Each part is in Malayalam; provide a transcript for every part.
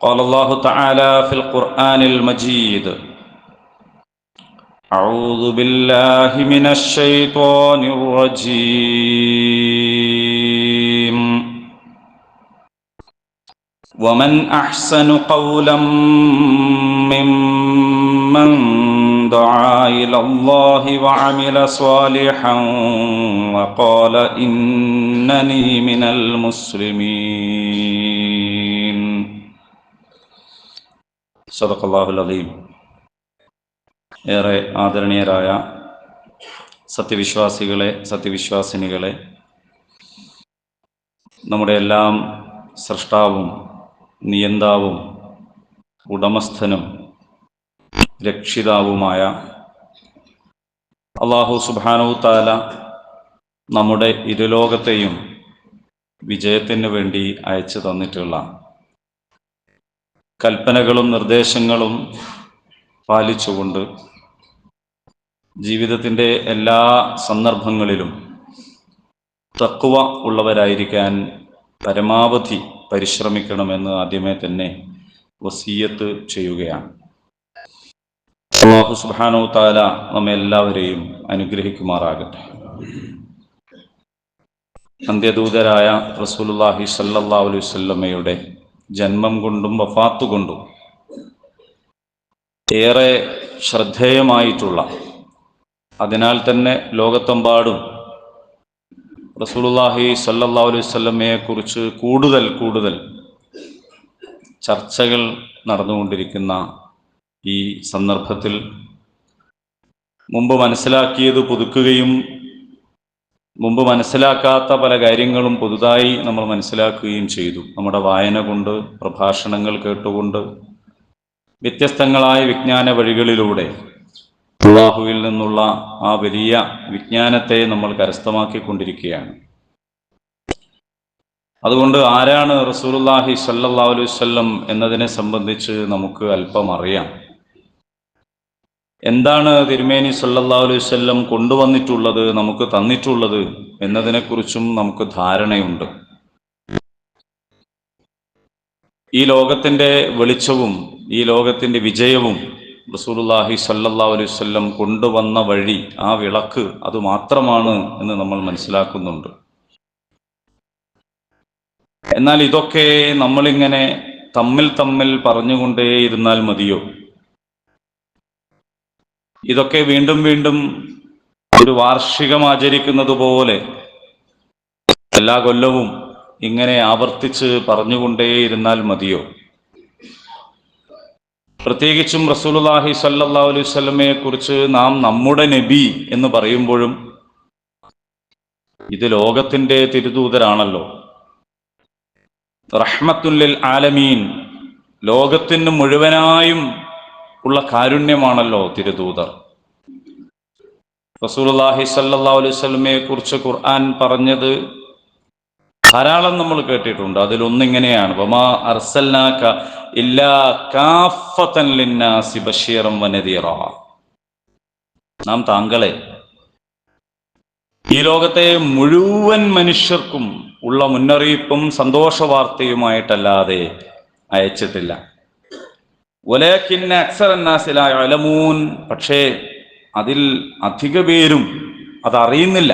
قال الله تعالى في القرآن المجيد أعوذ بالله من الشيطان الرجيم. ومن أحسن قولا ممن دعا إلى الله وعمل صالحا وقال إنني من المسلمين. സദഖല്ലാഹുലീം ഏറെ ആദരണീയരായ സത്യവിശ്വാസികളെ സത്യവിശ്വാസിനികളെ നമ്മുടെ എല്ലാം സൃഷ്ടാവും നിയന്താവും ഉടമസ്ഥനും രക്ഷിതാവുമായ അള്ളാഹു സുബാനു താല നമ്മുടെ ഇരുലോകത്തെയും വിജയത്തിന് വേണ്ടി അയച്ചു തന്നിട്ടുള്ള കൽപ്പനകളും നിർദ്ദേശങ്ങളും പാലിച്ചുകൊണ്ട് ജീവിതത്തിന്റെ എല്ലാ സന്ദർഭങ്ങളിലും തക്കുവ ഉള്ളവരായിരിക്കാൻ പരമാവധി പരിശ്രമിക്കണമെന്ന് ആദ്യമേ തന്നെ വസീയത്ത് ചെയ്യുകയാണ്. അള്ളാഹു സുബാനോ താല നമ്മെ എല്ലാവരെയും അനുഗ്രഹിക്കുമാറാകട്ടെ. അന്ത്യദൂതരായ റസൂലുല്ലാഹി സല്ലാ അലൈഹി വസല്ലമയുടെ ജന്മം കൊണ്ടും വഫാത്ത് കൊണ്ടും ഏറെ ശ്രദ്ധേയമായിട്ടുള്ള അതിനാൽ തന്നെ ലോകത്തെമ്പാടും റസൂലുല്ലാഹി അലൈഹി വസല്ലമയെ കുറിച്ച് കൂടുതൽ കൂടുതൽ ചർച്ചകൾ നടന്നുകൊണ്ടിരിക്കുന്ന ഈ സന്ദർഭത്തിൽ മുമ്പ് മനസ്സിലാക്കിയത് പുതുക്കുകയും മുമ്പ് മനസ്സിലാക്കാത്ത പല കാര്യങ്ങളും പുതുതായി നമ്മൾ മനസ്സിലാക്കുകയും ചെയ്തു. നമ്മുടെ വായന കൊണ്ട് പ്രഭാഷണങ്ങൾ കേട്ടുകൊണ്ട് വ്യത്യസ്തങ്ങളായ വിജ്ഞാന വഴികളിലൂടെ അള്ളാഹുവിൽ നിന്നുള്ള ആ വലിയ വിജ്ഞാനത്തെ നമ്മൾ കരസ്ഥമാക്കിക്കൊണ്ടിരിക്കുകയാണ്. അതുകൊണ്ട് ആരാണ് റസൂലുല്ലാഹി സല്ലാ അലൈഹി വസല്ലം എന്നതിനെ സംബന്ധിച്ച് നമുക്ക് അല്പം അറിയാം. എന്താണ് തിരുമേനി സല്ലാ അലൈവല്ലം കൊണ്ടുവന്നിട്ടുള്ളത് നമുക്ക് തന്നിട്ടുള്ളത് എന്നതിനെക്കുറിച്ചും നമുക്ക് ധാരണയുണ്ട്. ഈ ലോകത്തിന്റെ വെളിച്ചവും ഈ ലോകത്തിന്റെ വിജയവും റസൂലുല്ലാഹി സല്ലല്ലാഹു അലൈവല്ലം കൊണ്ടുവന്ന വഴി ആ വിളക്ക് അത് മാത്രമാണ് എന്ന് നമ്മൾ മനസ്സിലാക്കുന്നുണ്ട്. എന്നാൽ ഇതൊക്കെ നമ്മളിങ്ങനെ തമ്മിൽ തമ്മിൽ പറഞ്ഞുകൊണ്ടേയിരുന്നാൽ മതിയോ? ഇതൊക്കെ വീണ്ടും വീണ്ടും ഒരു വാർഷികം ആചരിക്കുന്നത് പോലെ എല്ലാ കൊല്ലവും ഇങ്ങനെ ആവർത്തിച്ച് പറഞ്ഞുകൊണ്ടേയിരുന്നാൽ മതിയോ? പ്രത്യേകിച്ചും റസൂലുല്ലാഹി സല്ലല്ലാഹു അലൈഹി വസല്ലമയെ കുറിച്ച് നാം നമ്മുടെ നബി എന്ന് പറയുമ്പോഴും ഇത് ലോകത്തിന്റെ തിരുദൂതരാണല്ലോ. റഹ്മത്തുല്ലിൽ ആലമീൻ. ലോകത്തിന് മുഴുവനായും ഉള്ള കാരുണ്യമാണല്ലോ തിരുദൂതർ. റസൂലുള്ളാഹി സല്ലാ അലൈഹി വസല്ലമയെ കുറിച്ച് ഖുർആൻ പറഞ്ഞത് ധാരാളം നമ്മൾ കേട്ടിട്ടുണ്ട്. അതിലൊന്നിങ്ങനെയാണ്. ഇല്ലാ ലിന്നാസി നാം താങ്കളെ ഈ ലോകത്തെ മുഴുവൻ മനുഷ്യർക്കും ഉള്ള മുന്നറിയിപ്പും സന്തോഷ വാർത്തയുമായിട്ടല്ലാതെ അയച്ചിട്ടില്ല. പക്ഷേ അതിൽ അധിക പേരും അത് അറിയുന്നില്ല.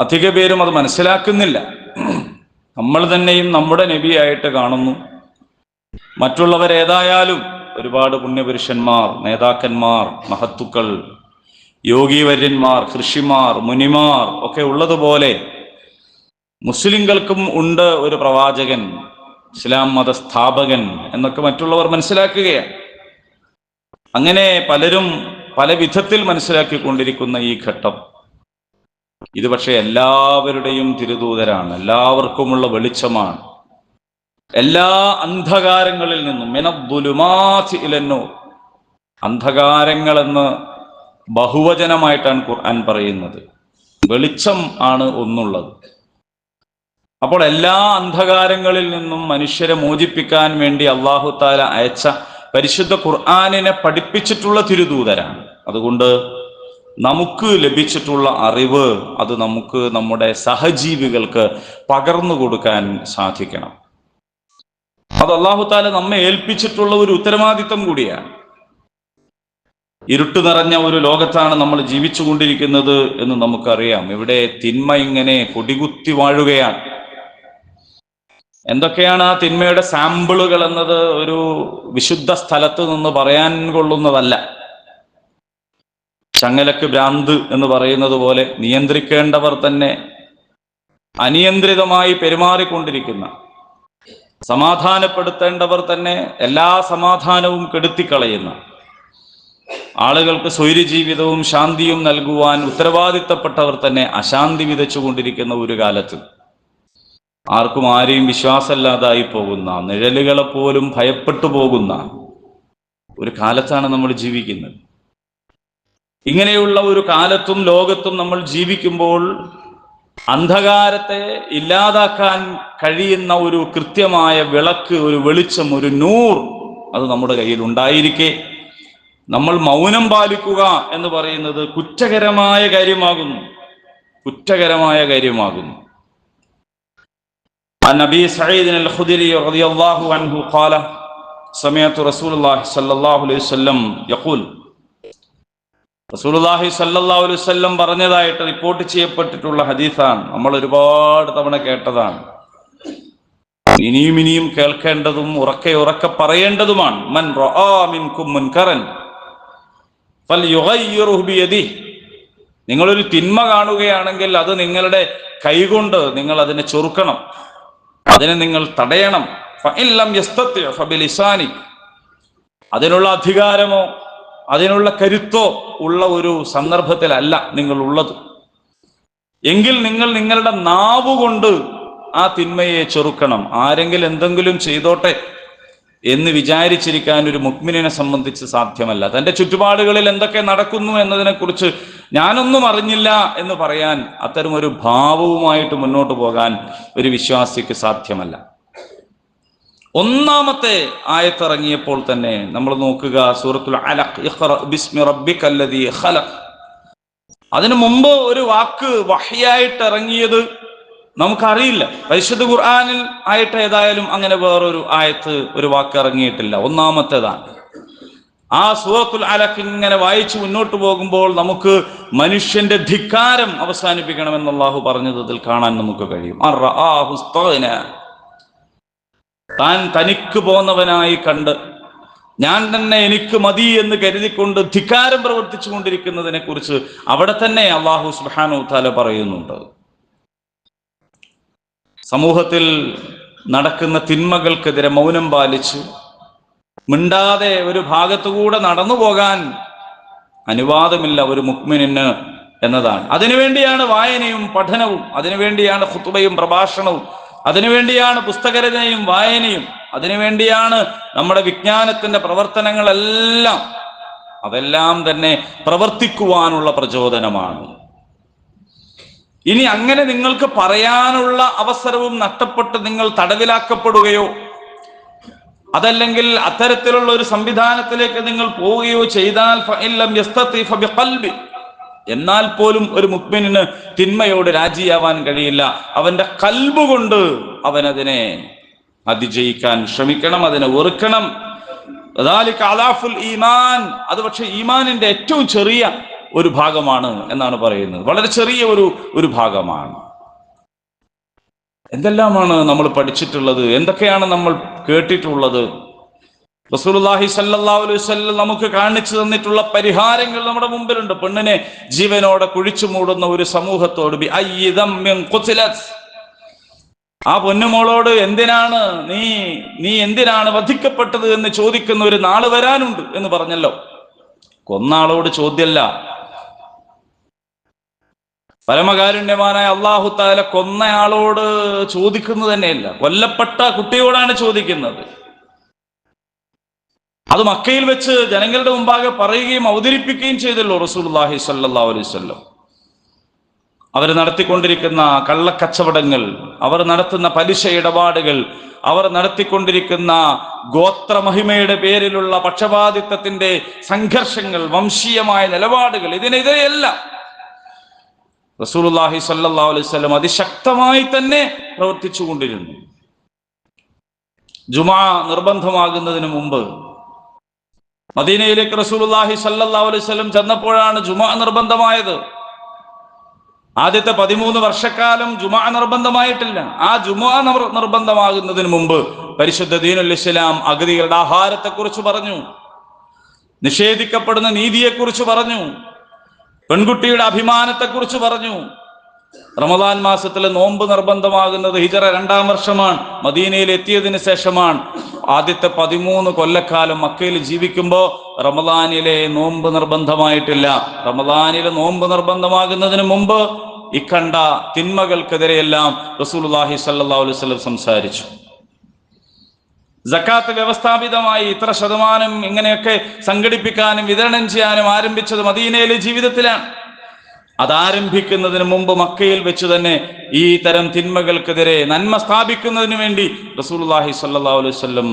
അധിക പേരും അത് മനസ്സിലാക്കുന്നില്ല. നമ്മൾ തന്നെയും നമ്മുടെ നബിയായിട്ട് കാണുന്നു. മറ്റുള്ളവരേതായാലും ഒരുപാട് പുണ്യപുരുഷന്മാർ നേതാക്കന്മാർ മഹത്തുക്കൾ യോഗീവര്യന്മാർ കൃഷിമാർ മുനിമാർ ഒക്കെ ഉള്ളതുപോലെ മുസ്ലിങ്ങൾക്കും ഉണ്ട് ഒരു പ്രവാചകൻ. ഇസ്ലാം മതസ്ഥാപകൻ എന്നൊക്കെ മറ്റുള്ളവർ മനസ്സിലാക്കുകയാണ്. അങ്ങനെ പലരും പല വിധത്തിൽ മനസ്സിലാക്കിക്കൊണ്ടിരിക്കുന്ന ഈ ഘട്ടം. ഇത് പക്ഷേ എല്ലാവരുടെയും തിരുദൂതരാണ് എല്ലാവർക്കുമുള്ള വെളിച്ചമാണ്. എല്ലാ അന്ധകാരങ്ങളിൽ നിന്നും മെനദ്ദുലുമാതി ഇലന്നോ അന്ധകാരങ്ങളെന്ന് ബഹുവചനമായിട്ടാണ് ഖുർആൻ പറയുന്നത്. വെളിച്ചം ആണ് ഒന്നുള്ളത്. അപ്പോൾ എല്ലാ അന്ധകാരങ്ങളിൽ നിന്നും മനുഷ്യരെ മോചിപ്പിക്കാൻ വേണ്ടി അള്ളാഹു താല അയച്ച പരിശുദ്ധ ഖുർആാനിനെ പഠിപ്പിച്ചിട്ടുള്ള തിരുദൂതരാണ്. അതുകൊണ്ട് നമുക്ക് ലഭിച്ചിട്ടുള്ള അറിവ് അത് നമുക്ക് നമ്മുടെ സഹജീവികൾക്ക് പകർന്നു കൊടുക്കാൻ സാധിക്കണം. അത് അള്ളാഹു താല നമ്മെ ഏൽപ്പിച്ചിട്ടുള്ള ഒരു ഉത്തരവാദിത്തം കൂടിയാണ്. ഇരുട്ട് നിറഞ്ഞ ഒരു ലോകത്താണ് നമ്മൾ ജീവിച്ചുകൊണ്ടിരിക്കുന്നത് എന്ന് നമുക്കറിയാം. ഇവിടെ തിന്മ ഇങ്ങനെ കൊടികുത്തി വാഴുകയാണ്. എന്തൊക്കെയാണ് ആ തിന്മയുടെ സാമ്പിളുകൾ എന്നത് ഒരു വിശുദ്ധ സ്ഥലത്ത് നിന്ന് പറയാൻ കൊള്ളുന്നതല്ല. ചങ്ങലക്ക് ഭ്രാന്ത് എന്ന് പറയുന്നത് പോലെ നിയന്ത്രിക്കേണ്ടവർ തന്നെ അനിയന്ത്രിതമായി പെരുമാറിക്കൊണ്ടിരിക്കുന്ന സമാധാനപ്പെടുത്തേണ്ടവർ തന്നെ എല്ലാ സമാധാനവും കെടുത്തിക്കളയുന്ന ആളുകൾക്ക് സ്വൈര്യജീവിതവും ശാന്തിയും നൽകുവാൻ ഉത്തരവാദിത്തപ്പെട്ടവർ തന്നെ അശാന്തി വിതച്ചുകൊണ്ടിരിക്കുന്ന ഒരു കാലത്ത്. ആർക്കും ആരെയും വിശ്വാസമില്ലാതായി പോകുന്ന നിഴലുകളെ പോലും ഭയപ്പെട്ടു പോകുന്ന ഒരു കാലത്താണ് നമ്മൾ ജീവിക്കുന്നത്. ഇങ്ങനെയുള്ള ഒരു കാലത്തും ലോകത്തും നമ്മൾ ജീവിക്കുമ്പോൾ അന്ധകാരത്തെ ഇല്ലാതാക്കാൻ കഴിയുന്ന ഒരു കൃത്യമായ വിളക്ക് ഒരു വെളിച്ചം ഒരു നൂർ അത് നമ്മുടെ കയ്യിൽ ഉണ്ടായിരിക്കെ. നമ്മൾ മൗനം പാലിക്കുക എന്ന് പറയുന്നത് കുറ്റകരമായ കാര്യമാകുന്നു. കുറ്റകരമായ കാര്യമാകുന്നു. عن ابي سعيد الخدري رضي الله عنه قال سمعت رسول الله صلى الله عليه وسلم يقول റസൂലുള്ളാഹി സല്ലല്ലാഹു അലൈഹി വസല്ലം പറഞ്ഞതായിട്ട് റിപ്പോർട്ട് ചെയ്യപ്പെട്ടിട്ടുള്ള ഹദീസാണ് നമ്മൾ ഒരുപാട് തവണ കേട്ടതാണ് ഇനിയും ഇനിയും കേൾക്കേണ്ടതും ഉറക്കെ ഉറക്കെ പറയേണ്ടതുമാണ് മൻ റആ മിൻകും മുൻകറൻ ഫൽയുഗയ്യിറുഹു ബിയദിഹി നിങ്ങളൊരു തിന്മ കാണുകയാണെങ്കിൽ അത് നിങ്ങളുടെ കൈകൊണ്ട് നിങ്ങൾ അതിനെ ചൊറുക്കണം അതിനെ നിങ്ങൾ തടയണം. അതിനുള്ള അധികാരമോ അതിനുള്ള കരുത്തോ ഉള്ള ഒരു സന്ദർഭത്തിലല്ല നിങ്ങൾ ഉള്ളത് എങ്കിൽ നിങ്ങൾ നിങ്ങളുടെ നാവുകൊണ്ട് ആ തിന്മയെ ചെറുക്കണം. ആരെങ്കിലും എന്തെങ്കിലും ചെയ്തോട്ടെ എന്ന് വിചാരിച്ചിരിക്കാൻ ഒരു മുക്മിനെ സംബന്ധിച്ച് സാധ്യമല്ല. തന്റെ ചുറ്റുപാടുകളിൽ എന്തൊക്കെ നടക്കുന്നു എന്നതിനെക്കുറിച്ച് ഞാനൊന്നും അറിഞ്ഞില്ല എന്ന് പറയാൻ അത്തരം ഒരു ഭാവവുമായിട്ട് മുന്നോട്ട് പോകാൻ ഒരു വിശ്വാസിക്ക് സാധ്യമല്ല. ഒന്നാമത്തെ ആയത്തിറങ്ങിയപ്പോൾ തന്നെ നമ്മൾ നോക്കുക സൂറത്തുൽ അലഖ് അതിനു മുമ്പ് ഒരു വാക്ക് വഹിയായിട്ട് ഇറങ്ങിയത് നമുക്കറിയില്ല. പരിശുദ്ധ ഖുർആാനിൽ ആയിട്ട് ഏതായാലും അങ്ങനെ വേറൊരു ആയത്ത് ഒരു വാക്ക് ഇറങ്ങിയിട്ടില്ല. ഒന്നാമത്തേതാണ്. ആ സൂറത്തുൽ അലക്ക് ഇങ്ങനെ വായിച്ചു മുന്നോട്ട് പോകുമ്പോൾ നമുക്ക് മനുഷ്യന്റെ ധിക്കാരം അവസാനിപ്പിക്കണമെന്ന് അള്ളാഹു പറഞ്ഞത് അതിൽ കാണാൻ നമുക്ക് കഴിയും. താൻ തനിക്ക് പോന്നവനായി കണ്ട് ഞാൻ തന്നെ എനിക്ക് മതി എന്ന് കരുതിക്കൊണ്ട് ധിക്കാരം പ്രവർത്തിച്ചു കൊണ്ടിരിക്കുന്നതിനെ കുറിച്ച് അവിടെ തന്നെ അള്ളാഹു സുബാനു താല പറയുന്നുണ്ട് സമൂഹത്തിൽ നടക്കുന്ന തിന്മകൾക്കെതിരെ മൗനം പാലിച്ച് മിണ്ടാതെ ഒരു ഭാഗത്തുകൂടെ നടന്നു പോകാൻ അനുവാദമില്ല ഒരു മുക്മിനിന് എന്നതാണ്. അതിനുവേണ്ടിയാണ് വായനയും പഠനവും അതിനുവേണ്ടിയാണ് ഖുത്തുബയും പ്രഭാഷണവും അതിനുവേണ്ടിയാണ് പുസ്തകരചനയും വായനയും അതിനുവേണ്ടിയാണ് നമ്മുടെ വിജ്ഞാനത്തിന്റെ പ്രവർത്തനങ്ങളെല്ലാം. അതെല്ലാം തന്നെ പ്രവർത്തിക്കുവാനുള്ള പ്രചോദനമാണ്. ഇനി അങ്ങനെ നിങ്ങൾക്ക് പറയാനുള്ള അവസരവും നഷ്ടപ്പെട്ട് നിങ്ങൾ തടവിലാക്കപ്പെടുകയോ അതല്ലെങ്കിൽ അത്തരത്തിലുള്ള ഒരു സംവിധാനത്തിലേക്ക് നിങ്ങൾ പോവുകയോ ചെയ്താൽ എന്നാൽ പോലും ഒരു മുക്മിനിന് തിന്മയോട് രാജിയാവാൻ കഴിയില്ല. അവന്റെ കൽബുകൊണ്ട് അവനതിനെ അതിജയിക്കാൻ ശ്രമിക്കണം അതിനെ ഒറുക്കണം അലാഫുൽ ഈമാൻ. അത് പക്ഷെ ഈമാനിന്റെ ഏറ്റവും ചെറിയ ഒരു ഭാഗമാണ് എന്നാണ് പറയുന്നത്. വളരെ ചെറിയ ഒരു ഒരു ഭാഗമാണ്. എന്തെല്ലാമാണ് നമ്മൾ പഠിച്ചിട്ടുള്ളത്? എന്തൊക്കെയാണ് നമ്മൾ കേട്ടിട്ടുള്ളത്? റസൂലുള്ളാഹി സല്ലല്ലാഹു അലൈഹി വസല്ലം നമുക്ക് കാണിച്ചു തന്നിട്ടുള്ള പരിഹാരങ്ങൾ നമ്മുടെ മുമ്പിലുണ്ട്. പെണ്ണിനെ ജീവനോടെ കുഴിച്ചു മൂടുന്ന ഒരു സമൂഹത്തോട്. ആ പൊന്നുമോളോട് എന്തിനാണ് നീ നീ എന്തിനാണ് വധിക്കപ്പെട്ടത് എന്ന് ചോദിക്കുന്ന ഒരു നാൾ വരാനുണ്ട് എന്ന് പറഞ്ഞല്ലോ. കൊന്നാളോട് ചോദ്യമല്ല പരമകാരുണ്യവാനായ അള്ളാഹു താല കൊന്നയാളോട് ചോദിക്കുന്നത് തന്നെയല്ല. കൊല്ലപ്പെട്ട കുട്ടിയോടാണ് ചോദിക്കുന്നത്. അത് മക്കയിൽ വെച്ച് ജനങ്ങളുടെ മുമ്പാകെ പറയുകയും അവതരിപ്പിക്കുകയും ചെയ്തല്ലോ റസൂലുള്ളാഹി സല്ലാ അലൈഹി വസല്ലം. അവർ നടത്തിക്കൊണ്ടിരിക്കുന്ന കള്ളക്കച്ചവടങ്ങൾ അവർ നടത്തുന്ന പലിശ ഇടപാടുകൾ അവർ നടത്തിക്കൊണ്ടിരിക്കുന്ന ഗോത്രമഹിമയുടെ പേരിലുള്ള പക്ഷപാതിത്വത്തിന്റെ സംഘർഷങ്ങൾ വംശീയമായ നിലപാടുകൾ ഇതിനെതിരെയല്ല റസൂലുള്ളാഹി സ്വല്ലല്ലാഹു അലൈഹി വസല്ലം അതിശക്തമായി തന്നെ പ്രവർത്തിച്ചു കൊണ്ടിരുന്നു ജുമാ നിർബന്ധമാകുന്നതിന് മുമ്പ് മദീനയിലേക്ക് റസൂലുള്ളാഹി സല്ലല്ലാഹു അലൈഹി വസല്ലം ചെന്നപ്പോഴാണ് ജുമാ നിർബന്ധമായത്. ആദ്യത്തെ പതിമൂന്ന് വർഷക്കാലം ജുമാ നിർബന്ധമായിട്ടില്ല. ആ ജുമാ നിർ- നിർബന്ധമാകുന്നതിന് മുമ്പ് പരിശുദ്ധ ദീനുൽ ഇസ്ലാം അഗതികളുടെ ആഹാരത്തെക്കുറിച്ച് പറഞ്ഞു. നിഷേധിക്കപ്പെടുന്ന നീതിയെക്കുറിച്ച് പറഞ്ഞു. പെൺകുട്ടിയുടെ അഭിമാനത്തെക്കുറിച്ച് പറഞ്ഞു. റമദാൻ മാസത്തിലെ നോമ്പ് നിർബന്ധമാകുന്നത് ഹിജറ രണ്ടാം വർഷമാണ്. മദീനയിൽ എത്തിയതിനു ശേഷമാണ്. ആദ്യത്തെ പതിമൂന്ന് കൊല്ലക്കാലം മക്കയിൽ ജീവിക്കുമ്പോൾ റമദാനിലെ നോമ്പ് നിർബന്ധമായിട്ടില്ല. റമദാനിലെ നോമ്പ് നിർബന്ധമാകുന്നതിന് മുമ്പ് ഇക്കണ്ട തിന്മകൾക്കെതിരെയെല്ലാം റസൂലുള്ളാഹി സല്ലല്ലാഹു അലൈഹി വസല്ലം സംസാരിച്ചു. ജക്കാത്ത് വ്യവസ്ഥാപിതമായി ഇത്ര ശതമാനം ഇങ്ങനെയൊക്കെ സംഘടിപ്പിക്കാനും വിതരണം ചെയ്യാനും ആരംഭിച്ചത് മദീനയിലെ ജീവിതത്തിലാണ്. അതാരംഭിക്കുന്നതിന് മുമ്പ് മക്കയിൽ വെച്ച് തന്നെ ഈ തരം തിന്മകൾക്കെതിരെ നന്മ സ്ഥാപിക്കുന്നതിന് വേണ്ടി സ്വല്ലല്ലാഹു അലൈഹി വസല്ലം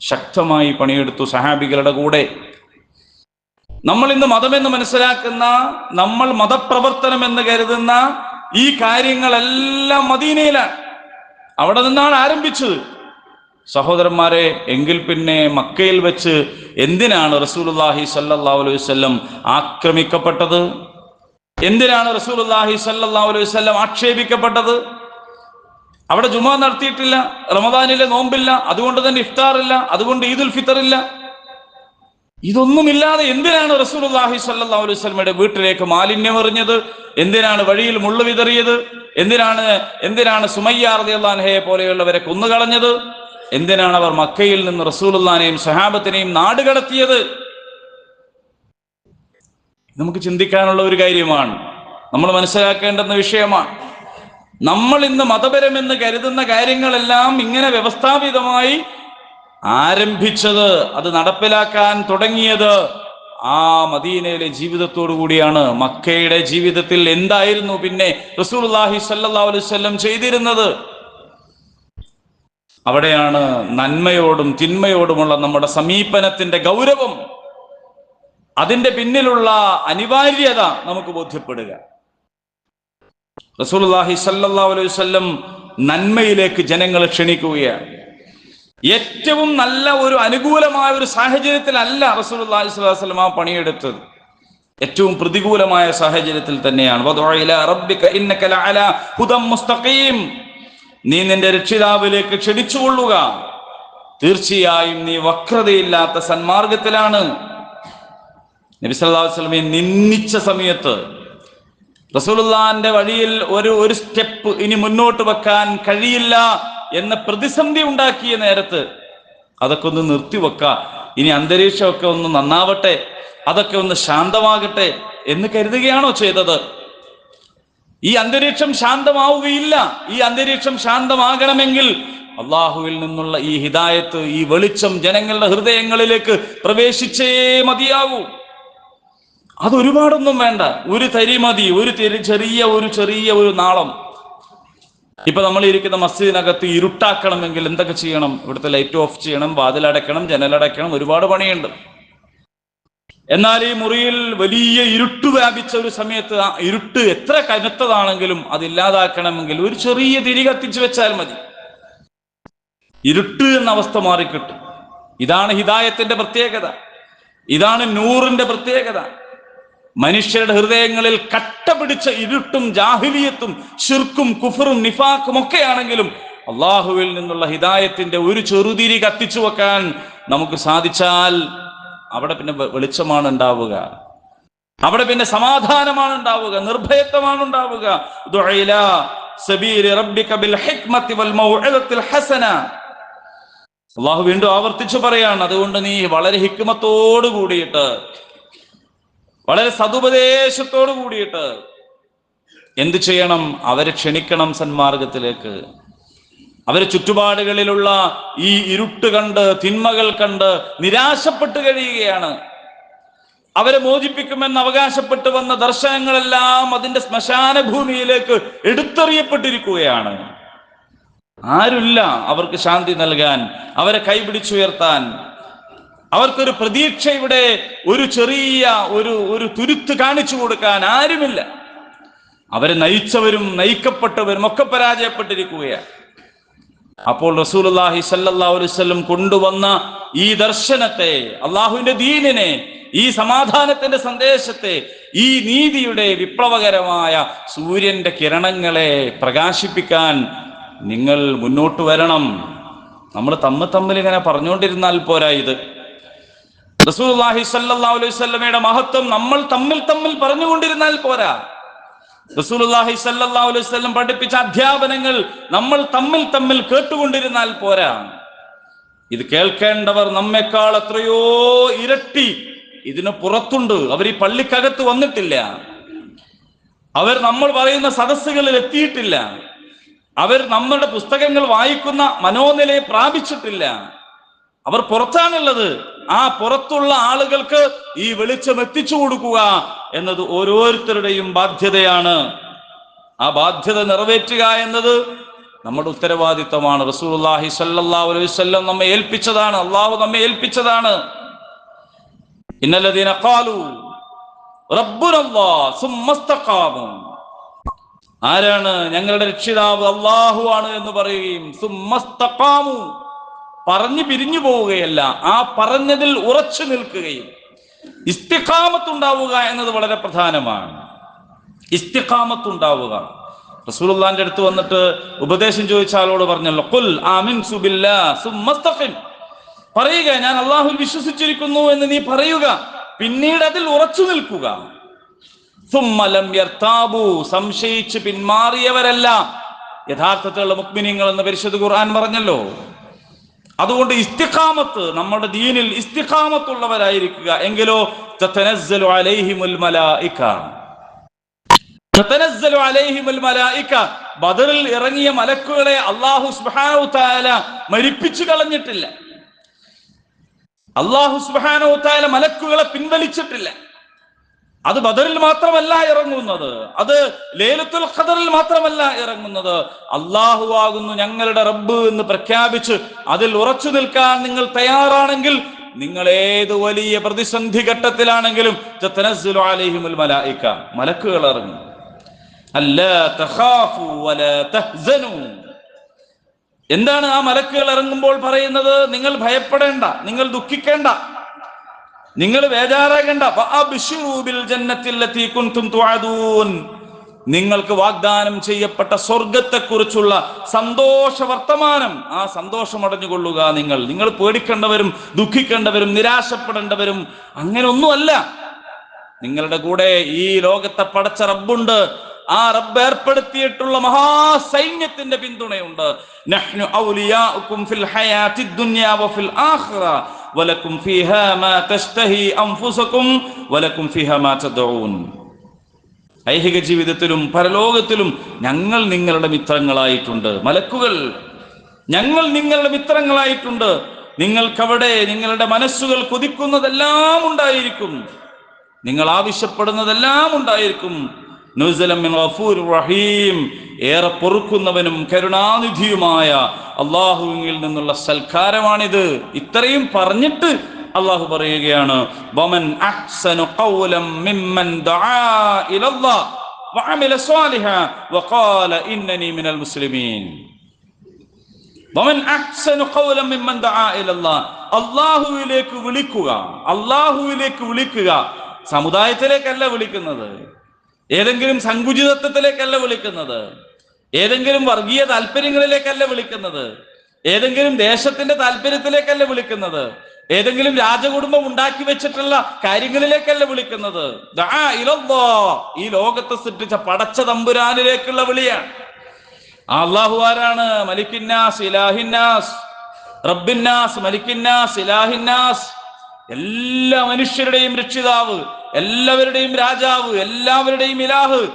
ശക്തമായി പണിയെടുത്തു സഹാബികളുടെ കൂടെ. നമ്മൾ ഇന്ന് മതമെന്ന് മനസ്സിലാക്കുന്ന നമ്മൾ മതപ്രവർത്തനം എന്ന് കരുതുന്ന ഈ കാര്യങ്ങളെല്ലാം മദീനയിലാണ്. അവിടെ നിന്നാണ് ആരംഭിച്ചത്. സഹോദരന്മാരെ എങ്കിൽ പിന്നെ മക്കയിൽ വെച്ച് എന്തിനാണ് റസൂലുള്ളാഹി സല്ലല്ലാഹു അലൈഹി വസല്ലം ആക്രമിക്കപ്പെട്ടത്? എന്തിനാണ് റസൂലുള്ളാഹി സല്ലല്ലാഹു അലൈഹി വസല്ലം ആക്ഷേപിക്കപ്പെട്ടത്? അവിടെ ജുമാ നടത്തിയിട്ടില്ല റമദാനിലെ നോമ്പില്ല അതുകൊണ്ട് തന്നെ ഇഫ്താറില്ല അതുകൊണ്ട് ഈദുൽ ഫിത്തർ ഇല്ല ഇതൊന്നുമില്ലാതെ എന്തിനാണ് റസൂലുള്ളാഹി സ്വല്ലല്ലാഹു അലൈഹി സ്വലമയുടെ വീട്ടിലേക്ക് മാലിന്യം എറിഞ്ഞത്? എന്തിനാണ് വഴിയിൽ മുള്ളു വിതറിയത്? എന്തിനാണ് എന്തിനാണ് സുമയ്യ അൻഹയെ പോലെയുള്ളവരെ കൊന്നുകളഞ്ഞത്? എന്തിനാണ് അവർ മക്കയിൽ നിന്ന് റസൂലുല്ലാനെയും സഹാബത്തിനെയും നാടുകടത്തിയത് നമുക്ക് ചിന്തിക്കാനുള്ള ഒരു കാര്യമാണ്. നമ്മൾ മനസ്സിലാക്കേണ്ടുന്ന വിഷയമാണ്. നമ്മൾ ഇന്ന് മതപരമെന്ന് കരുതുന്ന കാര്യങ്ങളെല്ലാം ഇങ്ങനെ വ്യവസ്ഥാപിതമായി ആരംഭിച്ചത് അത് നടപ്പിലാക്കാൻ തുടങ്ങിയത് ആ മദീനയിലെ ജീവിതത്തോടു കൂടിയാണ്. മക്കയുടെ ജീവിതത്തിൽ എന്തായിരുന്നു പിന്നെ റസൂലുള്ളാഹി സ്വല്ലല്ലാഹു അലൈഹി വസല്ലം ചെയ്തിരുന്നത്? അവിടെയാണ് നന്മയോടും തിന്മയോടുമുള്ള നമ്മുടെ സമീപനത്തിന്റെ ഗൗരവം. അതിന്റെ പിന്നിലുള്ള അനിവാര്യത നമുക്ക് ബോധ്യപ്പെടുക. റസൂലുള്ളാഹി സ്വല്ലല്ലാഹു അലൈഹി വസല്ലം നന്മയിലേക്ക് ജനങ്ങളെ ക്ഷണിക്കുകയാണ്. ഏറ്റവും നല്ല ഒരു അനുകൂലമായ ഒരു സാഹചര്യത്തിലല്ല സ്വല്ലല്ലാഹു അലൈഹി വസല്ലം ആ പണിയെടുത്തത്. ഏറ്റവും പ്രതികൂലമായ സാഹചര്യത്തിൽ തന്നെയാണ്. നീ നിന്റെ രക്ഷിതാവിലേക്ക് ക്ഷണിച്ചുകൊള്ളുക. തീർച്ചയായും നീ വക്രതയില്ലാത്ത സന്മാർഗത്തിലാണ്. നബി വസല്ലമയെ നിന്ദിച്ച സമയത്ത് റസൂലുള്ളാന്റെ വഴിയിൽ ഒരു ഒരു സ്റ്റെപ്പ് ഇനി മുന്നോട്ട് വെക്കാൻ കഴിയില്ല എന്ന പ്രതിസന്ധി ഉണ്ടാക്കിയ നേരത്ത് അതൊക്കെ ഒന്ന് നിർത്തിവെക്ക ഇനി അന്തരീക്ഷമൊക്കെ ഒന്ന് നന്നാവട്ടെ അതൊക്കെ ഒന്ന് ശാന്തമാകട്ടെ എന്ന് കരുതുകയാണോ ചെയ്തത്? ഈ അന്തരീക്ഷം ശാന്തമാവുകയില്ല. ഈ അന്തരീക്ഷം ശാന്തമാകണമെങ്കിൽ അള്ളാഹുവിൽ നിന്നുള്ള ഈ ഹിദായത്ത് ഈ വെളിച്ചം ജനങ്ങളുടെ ഹൃദയങ്ങളിലേക്ക് പ്രവേശിച്ചേ മതിയാകൂ. അതൊരുപാടൊന്നും വേണ്ട. ഒരു തരി മതി. ഒരു ചെറിയ ഒരു ചെറിയ ഒരു നാളം. ഇപ്പൊ നമ്മൾ ഇരിക്കുന്ന മസ്ജിദിനകത്ത് ഇരുട്ടാക്കണമെങ്കിൽ എന്തൊക്കെ ചെയ്യണം? ഇവിടുത്തെ ലൈറ്റ് ഓഫ് ചെയ്യണം വാതിലടയ്ക്കണം ജനലടയ്ക്കണം ഒരുപാട് പണിയുണ്ട്. എന്നാൽ ഈ മുറിയിൽ വലിയ ഇരുട്ട് വ്യാപിച്ച ഒരു സമയത്ത് ആ ഇരുട്ട് എത്ര കനത്തതാണെങ്കിലും അത് ഇല്ലാതാക്കണമെങ്കിൽ ഒരു ചെറിയ തിരി കത്തിച്ചു വെച്ചാൽ മതി. ഇരുട്ട് എന്ന അവസ്ഥ മാറിക്കിട്ടും. ഇതാണ് ഹിതായത്തിന്റെ പ്രത്യേകത. ഇതാണ് നൂറിന്റെ പ്രത്യേകത. മനുഷ്യരുടെ ഹൃദയങ്ങളിൽ കട്ട പിടിച്ച ഇരുട്ടും ജാഹിലിയത്തും ഷിർക്കും കുഫറും നിഫാക്കും ഒക്കെയാണെങ്കിലും അള്ളാഹുവിൽ നിന്നുള്ള ഹിതായത്തിന്റെ ഒരു ചെറുതിരി കത്തിച്ചു വെക്കാൻ നമുക്ക് സാധിച്ചാൽ അവിടെ പിന്നെ വെളിച്ചമാണ് ഉണ്ടാവുക. അവിടെ പിന്നെ സമാധാനമാണ് ഉണ്ടാവുക നിർഭയത്വമാണ് ഉണ്ടാവുക. അള്ളാഹു വീണ്ടും ആവർത്തിച്ചു പറയാണ് അതുകൊണ്ട് നീ വളരെ ഹിക്മത്തോട് കൂടിയിട്ട് വളരെ സതുപദേശത്തോട് കൂടിയിട്ട് എന്ത് ചെയ്യണം? അവരെ ക്ഷണിക്കണം സന്മാർഗത്തിലേക്ക്. അവരെ ചുറ്റുപാടുകളിലുള്ള ഈ ഇരുട്ട് കണ്ട് തിന്മകൾ കണ്ട് നിരാശപ്പെട്ട് കഴിയുകയാണ്. അവരെ മോചിപ്പിക്കുമെന്ന് അവകാശപ്പെട്ട് വന്ന ദർശനങ്ങളെല്ലാം അതിന്റെ ശ്മശാന ഭൂമിയിലേക്ക് എടുത്തെറിയപ്പെട്ടിരിക്കുകയാണ്. ആരുമില്ല അവർക്ക് ശാന്തി നൽകാൻ അവരെ കൈപിടിച്ചുയർത്താൻ. അവർക്കൊരു പ്രതീക്ഷ ഇവിടെ ഒരു ചെറിയ ഒരു ഒരു തുരുത്ത് കാണിച്ചു കൊടുക്കാൻ ആരുമില്ല. അവരെ നയിച്ചവരും നയിക്കപ്പെട്ടവരും ഒക്കെ പരാജയപ്പെട്ടിരിക്കുകയാണ്. അപ്പോൾ റസൂലുള്ളാഹി സല്ലല്ലാഹു അലൈഹി വസല്ലം കൊണ്ടുവന്ന ഈ ദർശനത്തെ അള്ളാഹുവിന്റെ ദീനിനെ ഈ സമാധാനത്തിന്റെ സന്ദേശത്തെ ഈ നീതിയുടെ വിപ്ലവകരമായ സൂര്യന്റെ കിരണങ്ങളെ പ്രകാശിപ്പിക്കാൻ നിങ്ങൾ മുന്നോട്ട് വരണം. നമ്മൾ തമ്മ തമ്മിൽ ഇങ്ങനെ പറഞ്ഞുകൊണ്ടിരുന്നാൽ പോരാ ഇത്. റസൂലുള്ളാഹി സല്ലല്ലാഹു അലൈഹി വസല്ലമയുടെ മഹത്വം നമ്മൾ തമ്മിൽ തമ്മിൽ പറഞ്ഞുകൊണ്ടിരുന്നാൽ പോരാ. റസൂലുള്ളാഹി സല്ലല്ലാഹു അലൈഹി വസല്ലം പഠിപ്പിച്ച അധ്യാപനങ്ങൾ നമ്മൾ തമ്മിൽ തമ്മിൽ കേട്ടുകൊണ്ടിരുന്നാൽ പോരാ. ഇത് കേൾക്കേണ്ടവർ നമ്മെക്കാൾ എത്രയോ ഇരട്ടി ഇതിന് പുറത്തുണ്ട്. അവർ ഈ പള്ളിക്കകത്ത് വന്നിട്ടില്ല. അവർ നമ്മൾ പറയുന്ന സദസ്സുകളിൽ എത്തിയിട്ടില്ല. അവർ നമ്മുടെ പുസ്തകങ്ങൾ വായിക്കുന്ന മനോനിലയെ പ്രാപിച്ചിട്ടില്ല. അവർ പുറത്താണുള്ളത്. ആ പുറത്തുള്ള ആളുകൾക്ക് ഈ വെളിച്ചം എത്തിച്ചു കൊടുക്കുക എന്നത് ഓരോരുത്തരുടെയും ബാധ്യതയാണ്. ആ ബാധ്യത നിറവേറ്റുക എന്നത് നമ്മുടെ ഉത്തരവാദിത്തമാണ്. റസൂലുള്ളാഹി സ്വല്ലല്ലാഹു അലൈഹി വസല്ലം നമ്മെ ഏൽപ്പിച്ചതാണ്. അള്ളാഹു നമ്മെ ഏൽപ്പിച്ചതാണ്. ആരാണ് ഞങ്ങളുടെ രക്ഷിതാവ്? അള്ളാഹു ആണ് എന്ന് പറയുകയും പറഞ്ഞു പിരിഞ്ഞു പോവുകയല്ല ആ പറഞ്ഞതിൽ ഉറച്ചു നിൽക്കുകയും ഇസ്തിഖാമത്തുണ്ടാവുക എന്നത് വളരെ പ്രധാനമാണ്. ഇസ്തിഖാമത്തുണ്ടാവുക. റസൂലുള്ളാന്റെ അടുത്ത് വന്നിട്ട് ഉപദേശം ചോദിച്ച ആളോട് പറഞ്ഞല്ലോ കുൽ ആമിൻ സുബില്ലാ സുമ്മസ്തഖിം പറയുക ഞാൻ അള്ളാഹുൽ വിശ്വസിച്ചിരിക്കുന്നു എന്ന് നീ പറയുക പിന്നീട് അതിൽ ഉറച്ചു നിൽക്കുക. സുമ്മലം യർത്താബു സംശയിച്ച് പിന്മാറിയവരല്ല. യഥാർത്ഥത്തിലുള്ള മുക്മിനിങ്ങൾ എന്ന് പരിശുദ്ധ ഖുർആൻ പറഞ്ഞല്ലോ അതുകൊണ്ട് ഇസ്തിഖാമത്ത് നമ്മുടെ ദീനിൽ ഇസ്തിഖാമത്തുള്ളവരായിരിക്കുക. എങ്കിലോ ബദറിൽ ഇറങ്ങിയ മലക്കുകളെ അള്ളാഹു സുബ്ഹാനഹു താല മരിപ്പിച്ചു കളഞ്ഞിട്ടില്ല. അള്ളാഹു സുബ്ഹാനഹു താല മലക്കുകളെ പിൻവലിച്ചിട്ടില്ല. അത് ബദറിൽ മാത്രമല്ല ഇറങ്ങുന്നത്. അത് ലേലത്തുൽ ഖദറിൽ മാത്രമല്ല ഇറങ്ങുന്നത്. അള്ളാഹു ആകുന്നു ഞങ്ങളുടെ റബ്ബ് എന്ന് പ്രഖ്യാപിച്ച് അതിൽ ഉറച്ചു നിൽക്കാൻ നിങ്ങൾ തയ്യാറാണെങ്കിൽ നിങ്ങൾ ഏത് വലിയ പ്രതിസന്ധി ഘട്ടത്തിലാണെങ്കിലും മലക്കുകൾ ഇറങ്ങും. എന്താണ് ആ മലക്കുകൾ ഇറങ്ങുമ്പോൾ പറയുന്നത്? നിങ്ങൾ ഭയപ്പെടേണ്ട നിങ്ങൾ ദുഃഖിക്കേണ്ട. നിങ്ങൾ വേജാറാകണ്ട നിങ്ങൾക്ക് വാഗ്ദാനം ചെയ്യപ്പെട്ട സ്വർഗത്തെക്കുറിച്ചുള്ള സന്തോഷ വർത്തമാനം ആ സന്തോഷം അടഞ്ഞുകൊള്ളുക നിങ്ങൾ. നിങ്ങൾ പേടിക്കേണ്ടവരും ദുഃഖിക്കേണ്ടവരും നിരാശപ്പെടേണ്ടവരും അങ്ങനെ ഒന്നുമല്ല നിങ്ങളുടെ കൂടെ ഈ ലോകത്തെ പടച്ച റബ്ബുണ്ട്. ആ റബ്ബ് ഏർപ്പെടുത്തിയിട്ടുള്ള മഹാസൈന്യത്തിന്റെ പിന്തുണയുണ്ട്. വലക്കും ഫിഹാ മാ തഷ്തഹി അൻഫുസകും വലക്കും ഫിഹാ മാ തദഊൻ. ഐഹിക ജീവിതത്തിലും പരലോകത്തിലും ഞങ്ങൾ നിങ്ങളുടെ മിത്രങ്ങളായിട്ടുണ്ട്. മലക്കുകൾ ഞങ്ങൾ നിങ്ങളുടെ മിത്രങ്ങളായിട്ടുണ്ട്. നിങ്ങൾക്കവിടെ നിങ്ങളുടെ മനസ്സുകൾ കൊതിക്കുന്നതെല്ലാം ഉണ്ടായിരിക്കും. നിങ്ങൾ ആവശ്യപ്പെടുന്നതെല്ലാം ഉണ്ടായിരിക്കും. റഹീം. ഏറെ പൊറുക്കുന്നവനും കരുണാനിധിയുമായ അള്ളാഹുവിൽ നിന്നുള്ള സൽക്കാരമാണിത്. ഇത്രയും പറഞ്ഞിട്ട് അള്ളാഹു പറയുകയാണ് വമൻ അഹ്സനു ഖൗലം മിമ്മൻ ദആ ഇലല്ലാഹ് വഅമില സ്വാലിഹ വഖാല ഇന്നനി മിനൽ മുസ്ലിമീൻ. വമൻ അഹ്സനു ഖൗലം മിമ്മൻ ദആ ഇലല്ലാഹ് അള്ളാഹുവിലേക്ക് വിളിക്കുക അള്ളാഹുവിലേക്ക് വിളിക്കുക സമുദായത്തിലേക്കല്ല വിളിക്കുന്നത്. ഏതെങ്കിലും സങ്കുചിതത്വത്തിലേക്കല്ല വിളിക്കുന്നത്. ഏതെങ്കിലും വർഗീയ താല്പര്യങ്ങളിലേക്കല്ല വിളിക്കുന്നത്. ഏതെങ്കിലും ദേശത്തിന്റെ താല്പര്യത്തിലേക്കല്ല വിളിക്കുന്നത്. ഏതെങ്കിലും രാജകുടുംബം ഉണ്ടാക്കി വെച്ചിട്ടുള്ള കാര്യങ്ങളിലേക്കല്ല വിളിക്കുന്നത്. ഈ ലോകത്തെ സൃഷ്ടിച്ച പടച്ച തമ്പുരാനിലേക്കുള്ള വിളിയാണ്. അള്ളാഹു ആരാണ്? മലിക്കിന്നാസ് ഇലാഹിന്നാസ് റബ്ബിന്നാസ് മലിക്കിന്നാസ് ഇലാഹിന്നാസ്. എല്ലാ മനുഷ്യരുടെയും രക്ഷിതാവ് എല്ലാവരുടെയും രാജാവ് എല്ലാവരുടെയും ഇലാഹ്.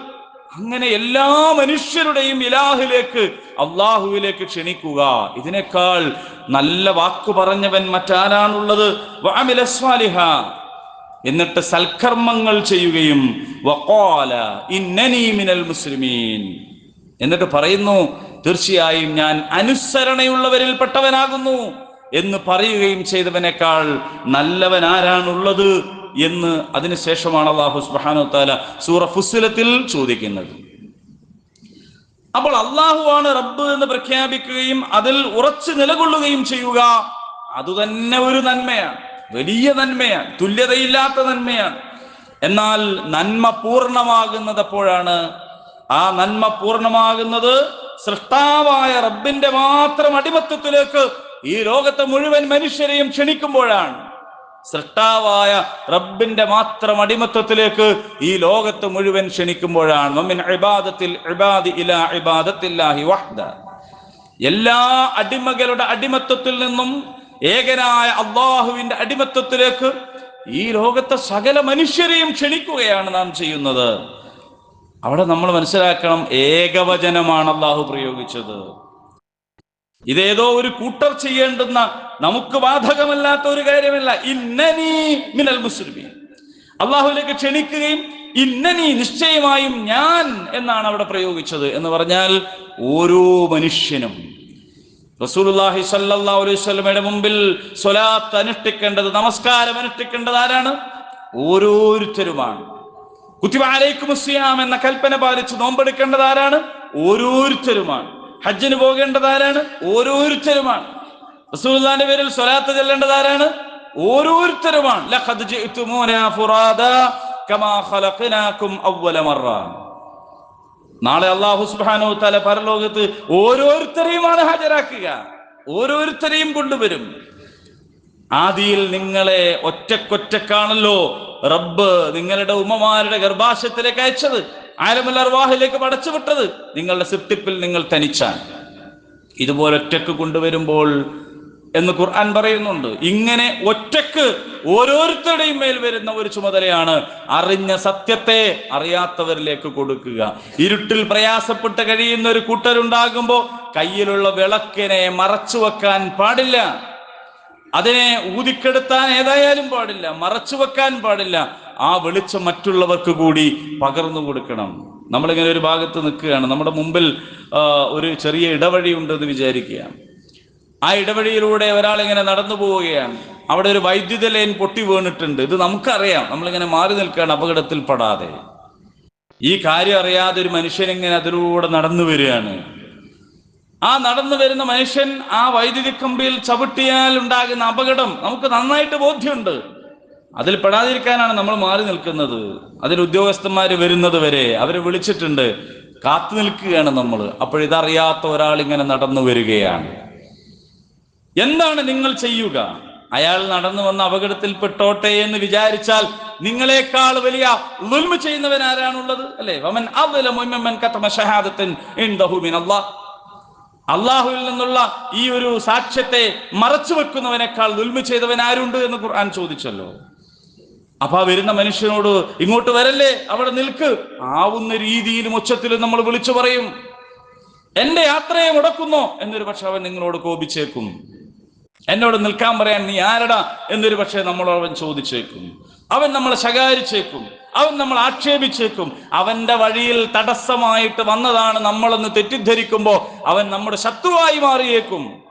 അങ്ങനെ എല്ലാ മനുഷ്യരുടെയും ഇലാഹിലേക്ക് അള്ളാഹുവിലേക്ക് ക്ഷണിക്കുക. ഇതിനേക്കാൾ നല്ല വാക്കു പറഞ്ഞവൻ മറ്റാരാണുള്ളത്? വാമിലസ്വാലിഹ എന്നിട്ട് സൽക്കർമ്മങ്ങൾ ചെയ്യുകയും മിനൽ മുസ്ലിമീൻ. എന്നിട്ട് പറയുന്നു തീർച്ചയായും ഞാൻ അനുസരണയുള്ളവരിൽ പെട്ടവനാകുന്നു എന്ന് പറയുകയും ചെയ്തവനേക്കാൾ നല്ലവൻ ആരാണുള്ളത് എന്ന് അതിനുശേഷമാണ് അള്ളാഹു സുബ്ഹാനഹു തആല സൂറ ഫുസ്സിലത്തിൽ ചോദിക്കുന്നത്. അപ്പോൾ അള്ളാഹുവാണ് റബ്ബ് എന്ന് പ്രഖ്യാപിക്കുകയും അതിൽ ഉറച്ചു നിലകൊള്ളുകയും ചെയ്യുക. അതുതന്നെ ഒരു നന്മയാണ്. വലിയ നന്മയാണ്. തുല്യതയില്ലാത്ത നന്മയാണ്. എന്നാൽ നന്മ പൂർണമാകുന്നത് എപ്പോഴാണ്? ആ നന്മ പൂർണമാകുന്നത് സൃഷ്ടാവായ റബ്ബിന്റെ മാത്രം അടിമത്വത്തിലേക്ക് ഈ ലോകത്തെ മുഴുവൻ മനുഷ്യരെയും ക്ഷണിക്കുമ്പോഴാണ്. സൃഷ്ടാവായ റബ്ബിന്റെ മാത്രം അടിമത്വത്തിലേക്ക് ഈ ലോകത്ത് മുഴുവൻ ക്ഷണിക്കുമ്പോഴാണ്. എല്ലാ അടിമകളുടെ അടിമത്വത്തിൽ നിന്നും ഏകനായ അള്ളാഹുവിന്റെ അടിമത്വത്തിലേക്ക് ഈ ലോകത്തെ സകല മനുഷ്യരെയും ക്ഷണിക്കുകയാണ് നാം ചെയ്യുന്നത്. അവിടെ നമ്മൾ മനസ്സിലാക്കണം ഏകവചനമാണ് അള്ളാഹു പ്രയോഗിച്ചത്. ഇതേതോ ഒരു കൂട്ടർ ചെയ്യേണ്ടുന്ന നമുക്ക് ബാധകമല്ലാത്ത ഒരു കാര്യമല്ല. ഇന്നനി മിനൽ മുസ്ലിമീൻ. അള്ളാഹുലേക്ക് ക്ഷണിക്കുകയും ഇന്നനി നിശ്ചയമായും ഞാൻ എന്നാണ് അവിടെ പ്രയോഗിച്ചത് എന്ന് പറഞ്ഞാൽ ഓരോ മനുഷ്യനും റസൂലുല്ലാഹി സല്ലല്ലാഹു അലൈഹി വസല്ലമയുടെ മുമ്പിൽ സ്വലാത്ത് അനുഷ്ഠിക്കേണ്ടത് നമസ്കാരം അനുഷ്ഠിക്കേണ്ടത് ആരാണ്? ഓരോരുത്തരുമാണ്. കുത്തിബ അലൈക്കും എന്ന കൽപ്പന പാലിച്ച് നോമ്പെടുക്കേണ്ടത് ആരാണ്? ഓരോരുത്തരുമാണ്. ഹജ്ജിന് പോകേണ്ടത് ആരാണ് ഓരോരുത്തരുമാണ്. റസൂലിന്റെ പേരിൽ സ്വലാത്ത് ചെല്ലേണ്ടത് ആരാണ് ഓരോരുത്തരുമാണ് നാളെ അള്ളാഹു സുബ്ഹാനഹു തല പരലോകത്ത് ഓരോരുത്തരെയുമാണ് ഹാജരാക്കുക. ഓരോരുത്തരെയും കൊണ്ടുവരും. ആദിയിൽ നിങ്ങളെ ഒറ്റക്കൊറ്റക്കാണല്ലോ റബ്ബ് നിങ്ങളുടെ ഉമ്മമാരുടെ ഗർഭാശയത്തിലേക്ക് അയച്ചത്. ആലമൽ അർവാഹിലേക്ക് പടച്ചു വിട്ടത് നിങ്ങളുടെ സിഫ്റ്റിപ്പിൽ നിങ്ങൾ തനിച്ചാണ്. ഇതുപോലെ ഒറ്റയ്ക്ക് കൊണ്ടുവരുമ്പോൾ എന്ന് ഖുർആൻ പറയുന്നുണ്ട്. ഇങ്ങനെ ഒറ്റയ്ക്ക് ഓരോരുത്തരുടെയും മേൽ വരുന്ന ഒരു ചുമതലയാണ് അറിഞ്ഞ സത്യത്തെ അറിയാത്തവരിലേക്ക് കൊടുക്കുക. ഇരുട്ടിൽ പ്രയാസപ്പെട്ട് കഴിയുന്ന ഒരു കൂട്ടരുണ്ടാകുമ്പോൾ കയ്യിലുള്ള വിളക്കിനെ മറച്ചു വെക്കാൻ പാടില്ല. അതിനെ ഊതിക്കെടുത്താൻ ഏതായാലും പാടില്ല മറച്ചു വെക്കാൻ പാടില്ല. ആ വെളിച്ചം മറ്റുള്ളവർക്ക് കൂടി പകർന്നു കൊടുക്കണം. നമ്മളിങ്ങനെ ഒരു ഭാഗത്ത് നിൽക്കുകയാണ്. നമ്മുടെ മുമ്പിൽ ഒരു ചെറിയ ഇടവഴി ഉണ്ടെന്ന് വിചാരിക്കുക ആ ഇടവഴിയിലൂടെ ഒരാൾ ഇങ്ങനെ നടന്നു പോവുകയാണ്. അവിടെ ഒരു വൈദ്യുത ലൈൻ പൊട്ടി വീണിട്ടുണ്ട്. ഇത് നമുക്കറിയാം. നമ്മളിങ്ങനെ മാറി നിൽക്കുകയാണ് അപകടത്തിൽ പെടാതെ ഈ കാര്യം അറിയാതെ ഒരു മനുഷ്യൻ ഇങ്ങനെ അതിലൂടെ നടന്നു വരികയാണ്. ആ നടന്നു വരുന്ന മനുഷ്യൻ ആ വൈദ്യുതി കമ്പിയിൽ ചവിട്ടിയാൽ ഉണ്ടാകുന്ന അപകടം നമുക്ക് നന്നായിട്ട് ബോധ്യമുണ്ട്. അതിൽ പെടാതിരിക്കാനാണ് നമ്മൾ മാറി നിൽക്കുന്നത്. അതിൽ ഉദ്യോഗസ്ഥന്മാർ വരുന്നത് വരെ അവരെ വിളിച്ചിട്ടുണ്ട് കാത്തു നിൽക്കുകയാണ് നമ്മൾ. അപ്പോഴിതറിയാത്ത ഒരാൾ ഇങ്ങനെ നടന്നു വരികയാണ്. എന്താണ് നിങ്ങൾ ചെയ്യുക? അയാൾ നടന്നു വന്ന അപകടത്തിൽപ്പെട്ടോട്ടെ എന്ന് വിചാരിച്ചാൽ നിങ്ങളെക്കാൾ വലിയ ളുൽമ ചെയ്യുന്നവൻ ആരാണുള്ളത്? അല്ലെ? വമൻ അള്ളാഹുവിൽ നിന്നുള്ള ഈ ഒരു സാക്ഷ്യത്തെ മറച്ചു വെക്കുന്നവനേക്കാൾ ദുൽമ ചെയ്തവൻ ആരുണ്ട് എന്ന് ഖുർആൻ ചോദിച്ചല്ലോ. അപ്പൊ ആ വരുന്ന മനുഷ്യനോട് ഇങ്ങോട്ട് വരല്ലേ? അവിടെ നിൽക്ക്. ആവുന്ന രീതിയിലും ഒച്ചത്തിലും നമ്മൾ വിളിച്ചു പറയും. എന്റെ യാത്രയെ മുടക്കുന്നു. എന്നൊരു പക്ഷെ അവൻ നിങ്ങളോട് കോപിച്ചേക്കും. എന്നോട് നിൽക്കാൻ പറയാൻ നീ ആരടാ? എന്നൊരു പക്ഷേ നമ്മൾ അവൻ ചോദിച്ചേക്കും. അവൻ നമ്മളെ ശകാരിച്ചേക്കും. അവൻ നമ്മൾ ആക്ഷേപിച്ചേക്കും. അവന്റെ വഴിയിൽ തടസ്സമായിട്ട് വന്നതാണ് നമ്മളെന്ന് തെറ്റിദ്ധരിക്കുമ്പോ അവൻ നമ്മുടെ ശത്രുവായി മാറിയേക്കും.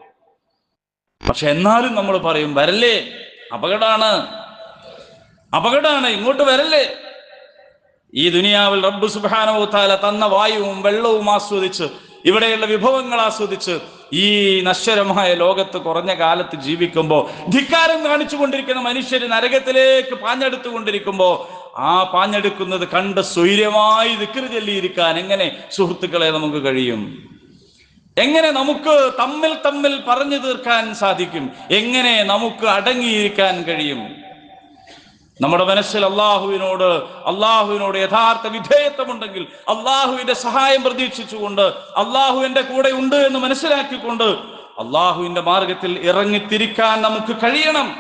പക്ഷെ എന്നാലും നമ്മൾ പറയും വരല്ലേ? അപകടമാണ് അപകടമാണ് ഇങ്ങോട്ട് വരല്ലേ? ഈ ദുനിയാവിൽ റബ്ബ് സുബാനവുത്താല താല തന്ന വായുവും വെള്ളവും ആസ്വദിച്ച് ഇവിടെയുള്ള വിഭവങ്ങൾ ആസ്വദിച്ച് ഈ നശ്വരമായ ലോകത്ത് കുറഞ്ഞ കാലത്ത് ജീവിക്കുമ്പോൾ ധിക്കാരം കാണിച്ചു കൊണ്ടിരിക്കുന്ന മനുഷ്യര് നരകത്തിലേക്ക് പാഞ്ഞെടുത്തു കൊണ്ടിരിക്കുമ്പോ ആ പാഞ്ഞെടുക്കുന്നത് കണ്ട് സ്വൈര്യമായി ദിക്കറ് ചൊല്ലിയിരിക്കാൻ എങ്ങനെ സുഹൃത്തുക്കളെ നമുക്ക് കഴിയും? എങ്ങനെ നമുക്ക് തമ്മിൽ തമ്മിൽ പറഞ്ഞു തീർക്കാൻ സാധിക്കും? എങ്ങനെ നമുക്ക് അടങ്ങിയിരിക്കാൻ കഴിയും? നമ്മുടെ മനസ്സിൽ അള്ളാഹുവിനോട് അള്ളാഹുവിനോട് യഥാർത്ഥ വിധേയത്വമുണ്ടെങ്കിൽ അള്ളാഹുവിന്റെ സഹായം പ്രതീക്ഷിച്ചുകൊണ്ട് അള്ളാഹു എന്റെ കൂടെ ഉണ്ട് എന്ന് മനസ്സിലാക്കിക്കൊണ്ട് അള്ളാഹുവിന്റെ മാർഗത്തിൽ ഇറങ്ങിത്തിരിക്കാൻ നമുക്ക് കഴിയണം.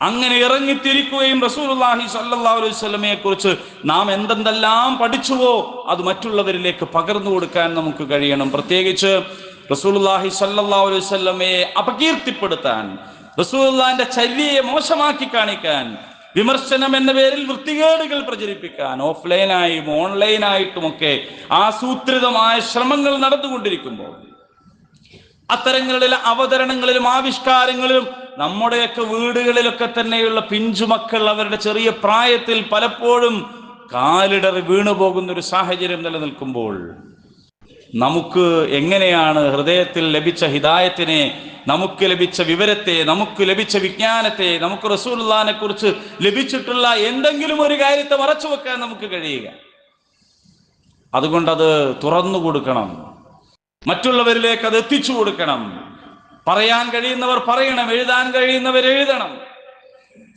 അങ്ങനെ ഇറങ്ങിത്തിരിക്കുകയും റസൂലുള്ളാഹി സ്വല്ലല്ലാഹു അലൈഹി കുറിച്ച് നാം എന്തെന്തെല്ലാം പഠിച്ചുവോ അത് മറ്റുള്ളവരിലേക്ക് പകർന്നു കൊടുക്കാൻ നമുക്ക് കഴിയണം. പ്രത്യേകിച്ച് റസൂലുള്ളാഹി സ്വല്ലല്ലാഹു അലൈഹി അപകീർത്തിപ്പെടുത്താൻ റസൂലിന്റെ ചര്യയെ മോശമാക്കി കാണിക്കാൻ വിമർശനം എന്ന പേരിൽ വൃത്തികേടുകൾ പ്രചരിപ്പിക്കാൻ ഓഫ്ലൈനായും ഓൺലൈനായിട്ടുമൊക്കെ ആസൂത്രിതമായ ശ്രമങ്ങൾ നടന്നുകൊണ്ടിരിക്കുമ്പോൾ അത്തരങ്ങളിലെ അവതരണങ്ങളിലും ആവിഷ്കാരങ്ങളിലും നമ്മുടെയൊക്കെ വീടുകളിലൊക്കെ തന്നെയുള്ള പിഞ്ചുമക്കൾ അവരുടെ ചെറിയ പ്രായത്തിൽ പലപ്പോഴും കാലിടറി വീണു പോകുന്ന ഒരു സാഹചര്യം നിലനിൽക്കുമ്പോൾ നമുക്ക് എങ്ങനെയാണ് ഹൃദയത്തിൽ ലഭിച്ച ഹിദായത്തിനെ നമുക്ക് ലഭിച്ച വിവരത്തെ നമുക്ക് ലഭിച്ച വിജ്ഞാനത്തെ നമുക്ക് റസൂലുള്ളാഹിനെ കുറിച്ച് ലഭിച്ചിട്ടുള്ള എന്തെങ്കിലും ഒരു കാര്യത്തെ മറച്ചു വെക്കാൻ നമുക്ക് കഴിയുക. അതുകൊണ്ടത് തുറന്നു കൊടുക്കണം. മറ്റുള്ളവരിലേക്ക് അത് എത്തിച്ചു കൊടുക്കണം. പറയാൻ കഴിയുന്നവർ പറയണം എഴുതാൻ കഴിയുന്നവർ എഴുതണം.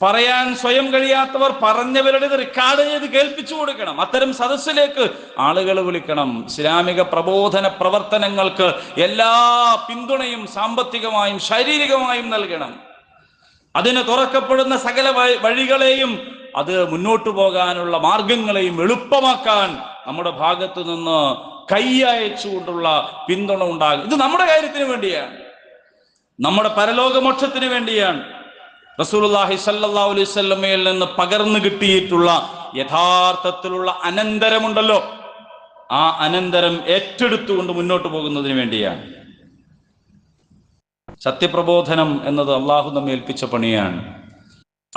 പറയാൻ സ്വയം കഴിയാത്തവർ പറഞ്ഞവരുടെ റെക്കോർഡ് ചെയ്ത് കേൾപ്പിച്ചു കൊടുക്കണം. അത്തരം സദസ്സിലേക്ക് ആളുകൾ വിളിക്കണം. ഇസ്ലാമിക പ്രബോധന പ്രവർത്തനങ്ങൾക്ക് എല്ലാ പിന്തുണയും സാമ്പത്തികമായും ശാരീരികമായും നൽകണം. അതിന് തുറക്കപ്പെടുന്ന സകല വഴികളെയും അത് മുന്നോട്ടു പോകാനുള്ള മാർഗങ്ങളെയും എളുപ്പമാക്കാൻ നമ്മുടെ ഭാഗത്തു നിന്ന് കൈയച്ചുകൊണ്ടുള്ള പിന്തുണ ഉണ്ടാകും. ഇത് നമ്മുടെ കാര്യത്തിന് വേണ്ടിയാണ്. നമ്മുടെ പരലോകമോക്ഷത്തിന് വേണ്ടിയാണ്. റസൂലുള്ളാഹി സല്ലല്ലാഹു അലൈഹി വസല്ലമയിൽ നിന്ന് പകർന്നു കിട്ടിയിട്ടുള്ള യഥാർത്ഥത്തിലുള്ള അനന്തരമുണ്ടല്ലോ. ആ അനന്തരം ഏറ്റെടുത്തുകൊണ്ട് മുന്നോട്ട് പോകുന്നതിന് വേണ്ടിയാണ്. സത്യപ്രബോധനം എന്നത് അള്ളാഹു നമ്മെ ഏൽപ്പിച്ച പണിയാണ്.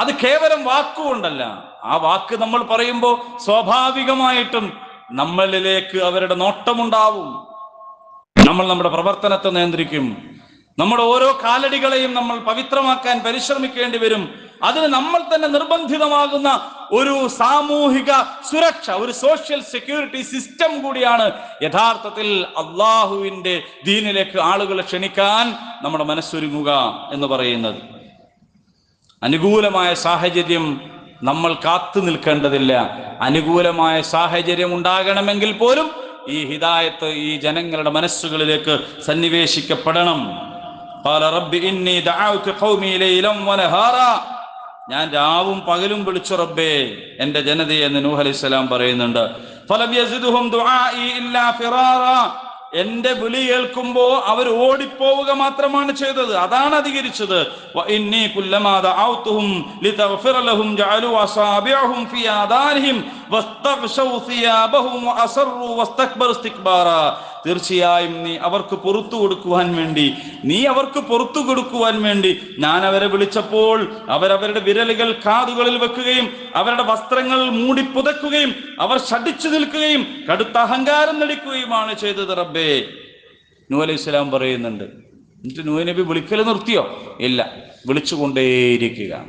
അത് കേവലം വാക്കുകൊണ്ടല്ല. ആ വാക്ക് നമ്മൾ പറയുമ്പോൾ സ്വാഭാവികമായിട്ടും നമ്മളിലേക്ക് അവരുടെ നോട്ടമുണ്ടാവും. നമ്മൾ നമ്മുടെ പ്രവർത്തനത്തെ നിയന്ത്രിക്കും. നമ്മുടെ ഓരോ കാലടികളെയും നമ്മൾ പവിത്രമാക്കാൻ പരിശ്രമിക്കേണ്ടി വരും. അതിന് നമ്മൾ തന്നെ നിർബന്ധിതമാകുന്ന ഒരു സാമൂഹിക സുരക്ഷ ഒരു സോഷ്യൽ സെക്യൂരിറ്റി സിസ്റ്റം കൂടിയാണ് യഥാർത്ഥത്തിൽ അള്ളാഹുവിന്റെ ദീനിലേക്ക് ആളുകളെ ക്ഷണിക്കാൻ നമ്മുടെ മനസ്സൊരുങ്ങുക എന്ന് പറയുന്നത്. അനുകൂലമായ സാഹചര്യം നമ്മൾ കാത്തു നിൽക്കേണ്ടതില്ല. അനുകൂലമായ സാഹചര്യം ഉണ്ടാകണമെങ്കിൽ പോലും ഈ ഹിദായത്ത് ഈ ജനങ്ങളുടെ മനസ്സുകളിലേക്ക് സന്നിവേശിക്കപ്പെടണം. ഞാൻ രാവും പകലും വിളിച്ചു റബ്ബേ എന്റെ ജനതയെ എന്ന് നൂഹ് അലൈഹി സ്വലാം പറയുന്നുണ്ട്. എന്റെ വിളി കേൾക്കുമ്പോ അവർ ഓടിപ്പോവുക മാത്രമാണ് ചെയ്തത് അതാണ് അധികരിച്ചത്. ഇന്നി കുല്ലമാ ദഅൗതുഹും ലിതഗ്ഫിറ ലഹും ജഅലു അസാബിഅഹും ഫീ ആദാനിഹിം. തീർച്ചയായും നീ അവർക്ക് പുറത്തു കൊടുക്കുവാൻ വേണ്ടി നീ അവർക്ക് പുറത്തു കൊടുക്കുവാൻ വേണ്ടി ഞാൻ അവരെ വിളിച്ചപ്പോൾ അവരവരുടെ വിരലുകൾ കാതുകളിൽ വെക്കുകയും അവരുടെ വസ്ത്രങ്ങൾ മൂടി പുതക്കുകയും അവർ ഷടിച്ചു നിൽക്കുകയും കടുത്ത അഹങ്കാരം നടിക്കുകയുമാണ് ചെയ്തത് റബ്ബേ. നൂ അലൈഹി സ്വലാം പറയുന്നുണ്ട് എന്നിട്ട് നൂ നബി വിളിക്കൽ നിർത്തിയോ? ഇല്ല. വിളിച്ചുകൊണ്ടേയിരിക്കുക.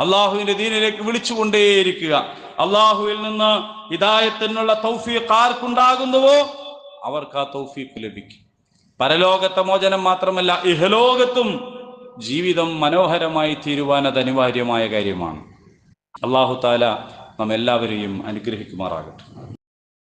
അള്ളാഹുവിന്റെ ദീനിലേക്ക് വിളിച്ചുകൊണ്ടേയിരിക്കുക. അള്ളാഹുവിൽ നിന്ന് ഹിദായത്തിനുള്ള തൗഫീഖ് ആർക്കുണ്ടാകുന്നുവോ? അവർക്ക് ആ തൗഫീഖ് ലഭിക്കും. പരലോകത്തെ മോചനം മാത്രമല്ല ഇഹലോകത്തും ജീവിതം മനോഹരമായി തീരുവാൻ അത് അനിവാര്യമായ കാര്യമാണ്. അള്ളാഹു താല നാം നമ്മെല്ലാവരെയും അനുഗ്രഹിക്കുമാറാകട്ടെ.